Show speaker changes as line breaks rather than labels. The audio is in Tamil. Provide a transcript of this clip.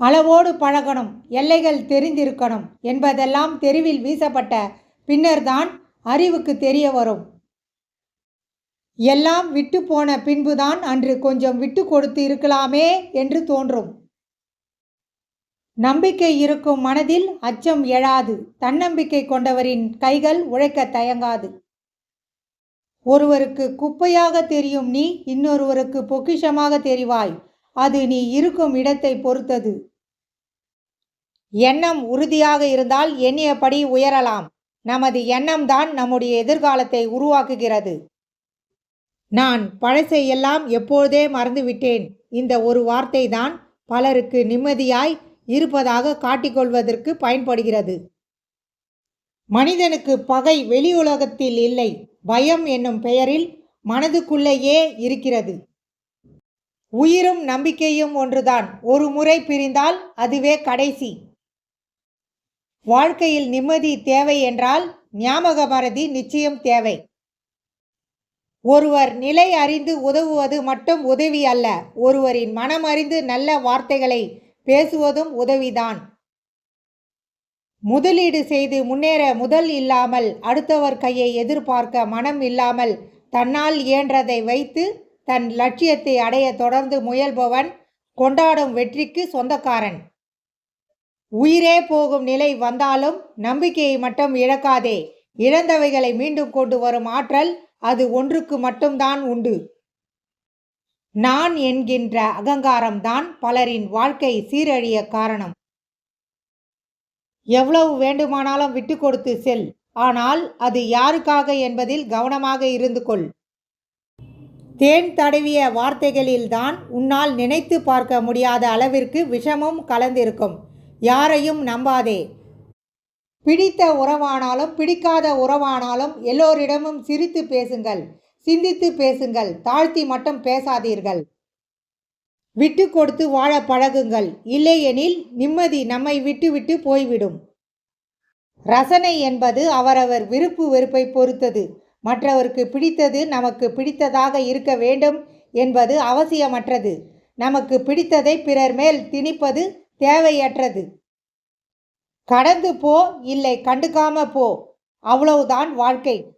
அளவோடு பழகணும் எல்லைகள் தெரிந்திருக்கணும் என்பதெல்லாம் தெருவில் வீசப்பட்ட பின்னர்தான் அறிவுக்கு தெரிய வரும். எல்லாம் விட்டு போன பின்புதான் அன்று கொஞ்சம் விட்டு கொடுத்து இருக்கலாமே என்று தோன்றும். நம்பிக்கை இருக்கும் மனதில் அச்சம் எழாது தன்னம்பிக்கை கொண்டவரின் கைகள் உழைக்க தயங்காது. ஒருவருக்கு குப்பையாக தெரியும் நீ இன்னொருவருக்கு பொக்கிஷமாக தெரிவாய். அது நீ இருக்கும் இடத்தை பொறுத்தது. எண்ணம் உறுதியாக இருந்தால் எண்ணியபடி உயரலாம். நமது எண்ணம்தான் நம்முடைய எதிர்காலத்தை உருவாக்குகிறது. நான் பழசை எல்லாம் எப்போதே மறந்துவிட்டேன். இந்த ஒரு வார்த்தை தான் பலருக்கு நிம்மதியாய் இருப்பதாக காட்டிக்கொள்வதற்கு பயன்படுகிறது. மனிதனுக்கு பகை வெளி உலகத்தில் இல்லை. பயம் என்னும் பெயரில் மனதுக்குள்ளேயே இருக்கிறது. உயிரும் நம்பிக்கையும் ஒன்றுதான். ஒரு முறை பிரிந்தால் அதுவே கடைசி. வாழ்க்கையில் நிம்மதி தேவை என்றால் ஞாபக மறதி நிச்சயம் தேவை. ஒருவர் நிலை அறிந்து உதவுவது மட்டும் உதவி அல்ல. ஒருவரின் மனம் அறிந்து நல்ல வார்த்தைகளை பேசுவதும் உதவிதான். முதலீடு செய்து முன்னேற முதல் இல்லாமல் அடுத்தவர் கையை எதிர்பார்க்க மனம் இல்லாமல் தன்னால் இயன்றதை வைத்து தன் லட்சியத்தை அடைய தொடர்ந்து முயல்பவன் கொண்டாடும் வெற்றிக்கு சொந்தக்காரன். உயிரே போகும் நிலை வந்தாலும் நம்பிக்கையை மட்டும் இழக்காதே. இழந்தவைகளை மீண்டும் கொண்டு வரும் ஆற்றல் அது ஒன்றுக்கு மட்டும்தான் உண்டு. நான் என்கின்ற அகங்காரம்தான் பலரின் வாழ்க்கை சீரழிய காரணம். எவ்வளவு வேண்டுமானாலும் விட்டு கொடுத்து செல். ஆனால் அது யாருக்காக என்பதில் கவனமாக இருந்து கொள். தேன் தடவிய வார்த்தைகளில்தான் உன்னால் நினைத்து பார்க்க முடியாத அளவிற்கு விஷமும் கலந்திருக்கும். யாரையும் நம்பாதே. பிடித்த உறவானாலும் பிடிக்காத உறவானாலும் எல்லோரிடமும் சிரித்து பேசுங்கள். சிந்தித்து பேசுங்கள். தாழ்த்தி மட்டும் பேசாதீர்கள். விட்டு கொடுத்து வாழ பழகுங்கள். இல்லையெனில் நிம்மதி நம்மை விட்டுவிட்டு போய்விடும். ரசனை என்பது அவரவர் விருப்பு வெறுப்பை பொறுத்தது. மற்றவருக்கு பிடித்தது நமக்கு பிடித்ததாக இருக்க வேண்டும் என்பது அவசியமற்றது. நமக்கு பிடித்ததை பிறர் மேல் திணிப்பது தேவையற்றது. கடந்து போ இல்லை கண்டுக்காம போ. அவ்வளவுதான் வாழ்க்கை.